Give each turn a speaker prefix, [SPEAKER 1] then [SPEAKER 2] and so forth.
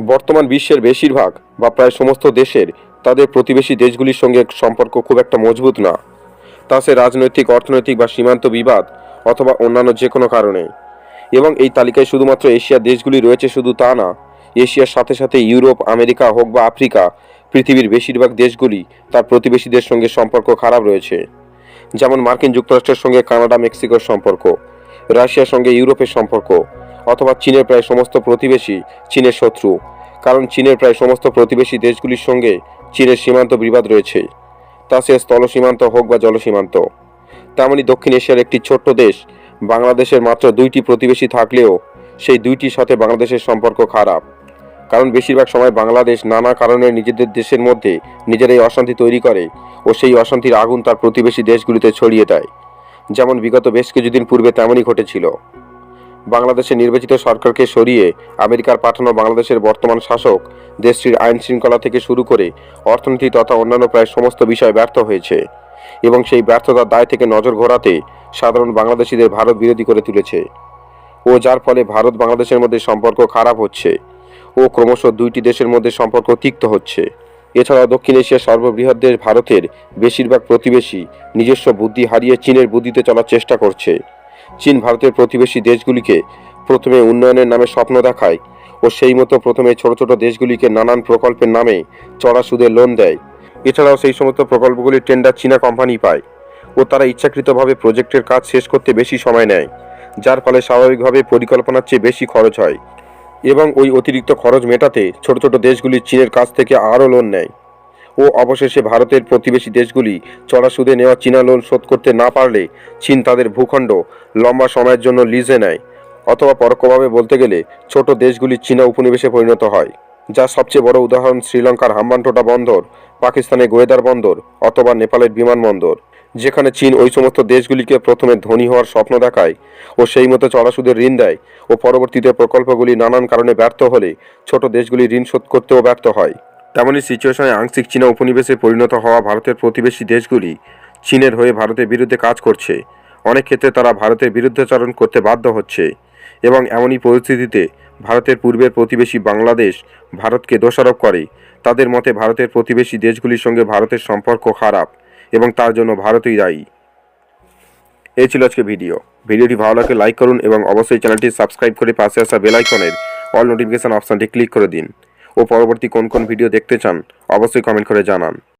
[SPEAKER 1] বর্তমান বিশ্বের বেশিরভাগ, বা প্রায় সমস্ত দেশের, তাদের প্রতিবেশী দেশগুলির সঙ্গে সম্পর্ক খুব একটা মজবুত না। তা সে রাজনৈতিক, অর্থনৈতিক বা সীমান্ত বিবাদ অথবা অন্যান্য যে কোনো কারণে। এবং এই তালিকায় শুধুমাত্র এশিয়ার দেশগুলি রয়েছে শুধু তা না, এশিয়ার সাথে সাথে ইউরোপ, আমেরিকা হোক বা আফ্রিকা, পৃথিবীর বেশিরভাগ দেশগুলি তার প্রতিবেশীদের সঙ্গে সম্পর্ক খারাপ রয়েছে। যেমন মার্কিন যুক্তরাষ্ট্রের সঙ্গে কানাডা মেক্সিকোর সম্পর্ক, রাশিয়ার সঙ্গে ইউরোপের সম্পর্ক অথবা চীনের প্রায় সমস্ত প্রতিবেশী চীনের শত্রু। কারণ চীনের প্রায় সমস্ত প্রতিবেশী দেশগুলির সঙ্গে চীনের সীমান্ত বিবাদ রয়েছে। তা সে স্থল সীমান্ত হোক বা জলসীমান্ত। তেমনি দক্ষিণ এশিয়ার একটি ছোট্ট দেশ, বাংলাদেশের মাত্র দুইটি প্রতিবেশী থাকলেও সেই দুইটির সাথে বাংলাদেশের সম্পর্ক খারাপ। কারণ বেশিরভাগ সময় বাংলাদেশ নানা কারণে নিজেদের দেশের মধ্যে নিজেরাই অশান্তি তৈরি করে ও সেই অশান্তির আগুন তার প্রতিবেশী দেশগুলিতে ছড়িয়ে দেয়। যেমন বিগত বেশ কিছুদিন পূর্বে তেমনই ঘটেছিল। বাংলাদেশের নির্বাচিত সরকারকে সরিয়ে আমেরিকার পাঠানো বাংলাদেশের বর্তমান শাসক দেশটির আইন শৃঙ্খলা থেকে শুরু করে অর্থনীতি তথা অন্যান্য প্রায় সমস্ত বিষয় ব্যর্থ হয়েছে এবং সেই ব্যর্থতার দায় থেকে নজর ঘোরাতে সাধারণ বাংলাদেশিদের ভারত বিরোধী করে তুলেছে। ও যার ফলে ভারত বাংলাদেশের মধ্যে সম্পর্ক খারাপ হচ্ছে ও ক্রমশ দুইটি দেশের মধ্যে সম্পর্ক তিক্ত হচ্ছে। এছাড়া দক্ষিণ এশিয়ার সর্ববৃহৎ দেশ ভারতের বেশিরভাগ প্রতিবেশী নিজস্ব বুদ্ধি হারিয়ে চীনের বুদ্ধিতে চলার চেষ্টা করছে। চীন ভারতের প্রতিবেশী দেশগুলিকে প্রথমে উন্নয়নের নামে স্বপ্ন দেখায় ও সেই মতো প্রথমে ছোট ছোট দেশগুলিকে নানান প্রকল্পের নামে চড়া সুদে লোন দেয়। এছাড়াও সেই সমস্ত প্রকল্পগুলির টেন্ডার চীনা কোম্পানি পায় ও তারা ইচ্ছাকৃতভাবে প্রজেক্টের কাজ শেষ করতে বেশি সময় নেয়, যার ফলে স্বাভাবিকভাবে পরিকল্পনার চেয়ে বেশি খরচ হয় এবং ওই অতিরিক্ত খরচ মেটাতে ছোট ছোট দেশগুলি চীনের কাছ থেকে আরও লোন নেয়। ও অবশেষে ভারতের প্রতিবেশী দেশগুলি চড়া সুদে নেওয়া চীনা লোন শোধ করতে না পারলে চীন তাদের ভূখণ্ড লম্বা সময়ের জন্য লিজে নেয়। অথবা পরোক্ষভাবে বলতে গেলে ছোট দেশগুলি চীনা উপনিবেশে পরিণত হয়, যা সবচেয়ে বড় উদাহরণ শ্রীলঙ্কার হাম্বানটোটা বন্দর, পাকিস্তানের গোয়েদার বন্দর অথবা নেপালের বিমানবন্দর যেখানে চীন ওই সমস্ত দেশগুলিকে প্রথমে ধনী হওয়ার স্বপ্ন দেখায় ও সেই মতো চড়া সুদের ঋণ দেয় ও পরবর্তীতে প্রকল্পগুলি নানান কারণে ব্যর্থ হলে ছোট দেশগুলি ঋণ শোধ করতেও ব্যর্থ হয়। তেমনই সিচুয়েশনে আংশিক চীনা উপনিবেশে পরিণত হওয়া ভারতের প্রতিবেশী দেশগুলি চীনের হয়ে ভারতের বিরুদ্ধে কাজ করছে। অনেক ক্ষেত্রে তারা ভারতের বিরুদ্ধাচরণ করতে বাধ্য হচ্ছে এবং এমনই পরিস্থিতিতে ভারতের পূর্বের প্রতিবেশী বাংলাদেশ ভারতকে দোষারোপ করে। তাদের মতে ভারতের প্রতিবেশী দেশগুলির সঙ্গে ভারতের সম্পর্ক খারাপ এবং তার জন্য ভারতই দায়ী। এই ছিল আজকে ভিডিও। ভিডিওটি ভালো লাগলে লাইক করুন এবং অবশ্যই চ্যানেলটি সাবস্ক্রাইব করে পাশে আসা বেল আইকনের অল নোটিফিকেশন অপশানটি ক্লিক করে দিন। ও পরবর্তী কোন কোন ভিডিও দেখতে চান অবশ্যই কমেন্ট করে জানান।